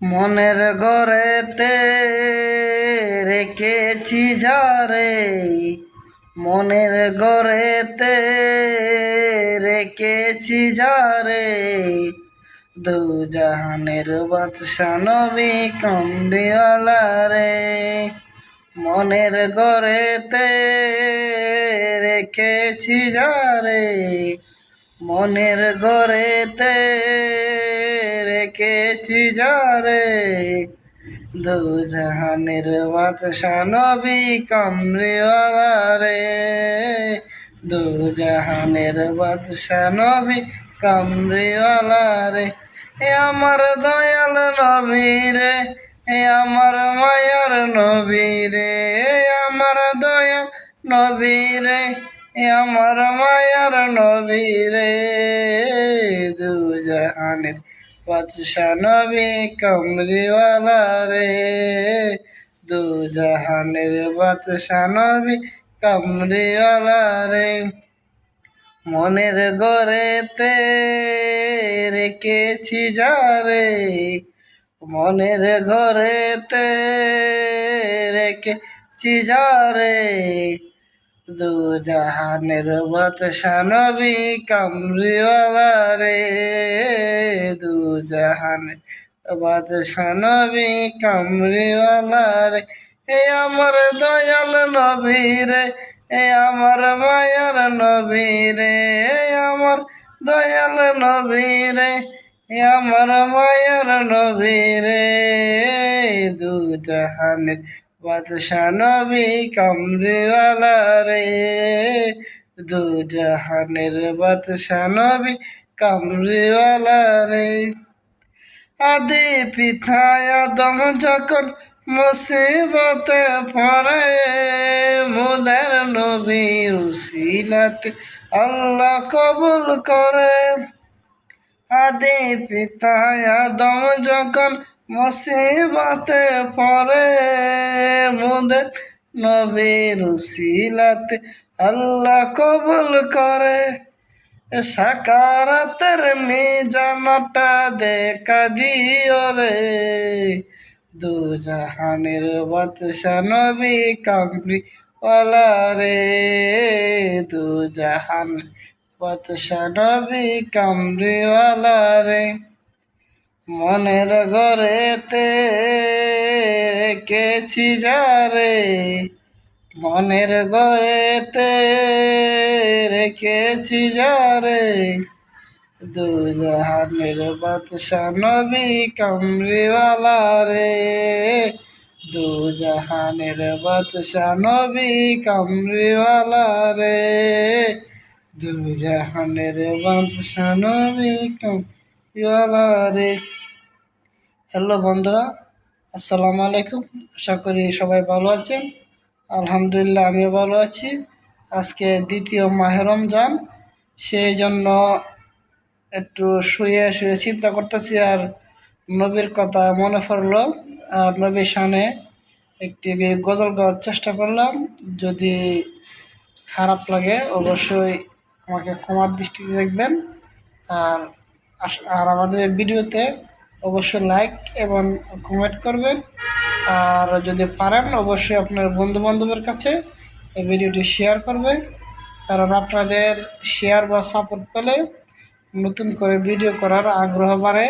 মনের ঘরেতে রেখেছি যারে মনের ঘরেতে রেখেছি যারে দু জাহানের বাদশা নবী কামড়িওয়ালা রে। মনের ঘরেতে রেখেছি যারে মনের ঘরেতে রেখেছি যারে দু জাহানের বাদশা নবী কামরিওয়ালা রে দু জাহানের বাদশা নবী কামরিওয়ালা রে এ আমার দয়াল নবী রে এ আমার মায়ার নবী রে এ আমার দয়াল নবী রে এ আমার মায়ার নবী রে দু জাহানের বাদশা নবী কমরিওয়ালা রে। দু জাহানের বাদশা নবী কমরিওয়ালা রে। মনের গড়েতে রেখেছি যারে মনের ঘরেতে রেখেছি যারে দু জাহানের বাদশা নবী কামরিওয়ালা রে। দু জাহানের বাদশা নবী কামরিওয়ালা রে। এ আমার দয়াল নবী রে, এ আমার মায়ার নবী রে। এ আমার দয়াল নবী রে, এ আমার মায়ার নবী রে। দু বাদশা নবী কামরিওয়ালা রে। দু জাহানের বাদশা নবী কামরিওয়ালা রে। আদি পিথায় আদম যখন মুসিবতে পড়ে, মুদার নবীর উসিলাতে আল্লাহ কবুল করে। আদি পিতায় আদম যখন মুসিবতে পড়ে মুদের নবীর উসিলাতে আল্লাহ কবুল করে। সাকারাতের মিজানটা দেখা দিও রে। দু জাহানের বাদশা নবী কামরি ওয়ালা রে। দু জাহান বাদশা নবী কামরিওয়ালা রে। মনের ঘরেতে রেখেছি যারে মনের ঘরেতে রেখেছি যারে দু জাহানের বাদশা নবী কামরিওয়ালা রে। দু জাহানের বাদশা নবী কামরিওয়ালা রে। দু জাহানের বাদশা নবী কামরিওয়ালা রে। হ্যালো বন্ধুরা, আসসালামু আলাইকুম। আশা করি সবাই ভালো আছেন। আলহামদুলিল্লাহ, আমিও ভালো আছি। আজকে দ্বিতীয় মাহেরম যান সেই জন্য একটু শুয়ে শুয়ে চিন্তা করতেছি আর নবীর কথা মনে পড়ল আর নবীর সামনে একটি গজল গাওয়ার চেষ্টা করলাম। যদি খারাপ লাগে অবশ্যই আমাকে ক্ষমার দৃষ্টিতে দেখবেন। আর আর আমাদের ভিডিওতে অবশ্যই লাইক এবং কমেন্ট করবেন। আর যদি পারেন, অবশ্যই আপনার বন্ধু বান্ধবের কাছে এই ভিডিওটি শেয়ার করবেন। কারণ আপনাদের শেয়ার বা সাপোর্ট পেলে নতুন করে ভিডিও করার আগ্রহ বাড়ে।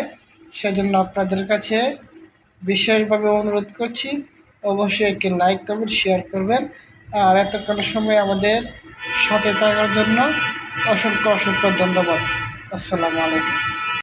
সেজন্য আপনাদের কাছে বিশেষভাবে অনুরোধ করছি, অবশ্যই একটি লাইক করবেন শেয়ার করবেন। আর এতক্ষণ সময় আমাদের সাথে থাকার জন্য অসংখ্য অসংখ্য ধন্যবাদ। আসসালামু আলাইকুম।